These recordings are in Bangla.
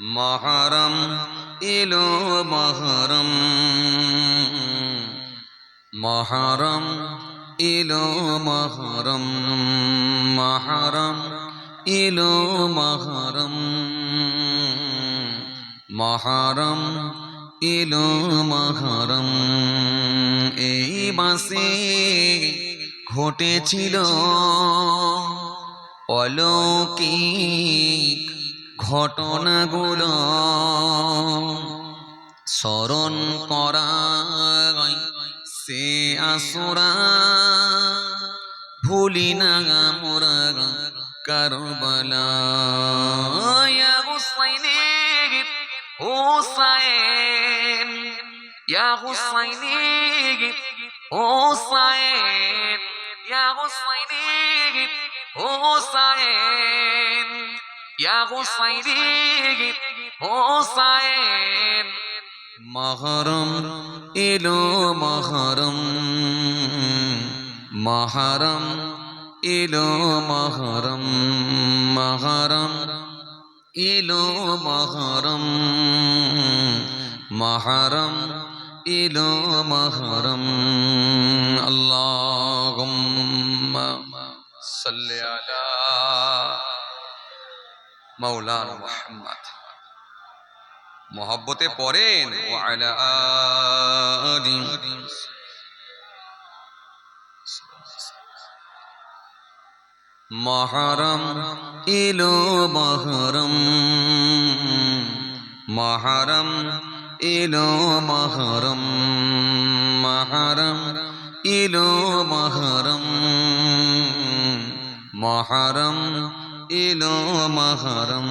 মহরম এলো মহরম। মহরম এলো মহরম। মহরম এলো মহরম। মহরম এলো মহরম। এই মাসে ঘটেছিল অলৌকিক ঘটনাগুলো স্মরণ করাই সে আসুরা ভুলি না মোরা কারবালা হুসাইন ইয়া হুসাইনি হুসাইন ইয়া হুসাইনি হুসাইন মহরম, এলো মহরম। মহরম, এলো মহরম। মহরম, এলো মহরম। মহরম, এলো মহরম। আল্লাহুম্মা সাল্লি আলা মাওলানা মুহাম্মদ। মহব্বতে পড়েন মহরম এলো মহরম মহরম এলো মহরম মহরম এলো মহরম মহরম এলো মহরম।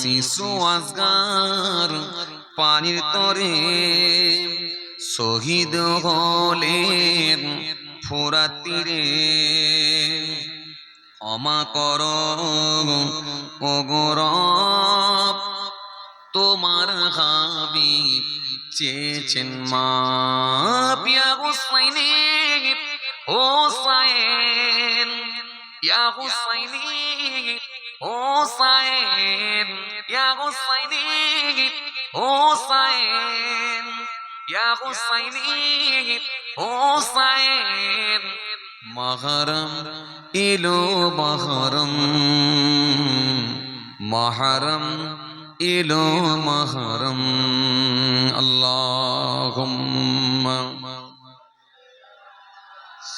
শিশু আজগার পানির তরে শহীদ হলেন ফোরাতিরে। ক্ষমা কর ওগরব তোমার হাবি চেয়েছেন মা পিয়া হুসাইনি হোসাইন يا حسيني حسين يا حسيني حسين يا حسيني حسين محرم إلو محرم محرم إلو محرم اللهم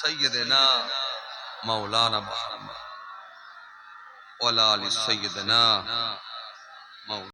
سيدنا مولانا محمد ولا لسيدنا مولانا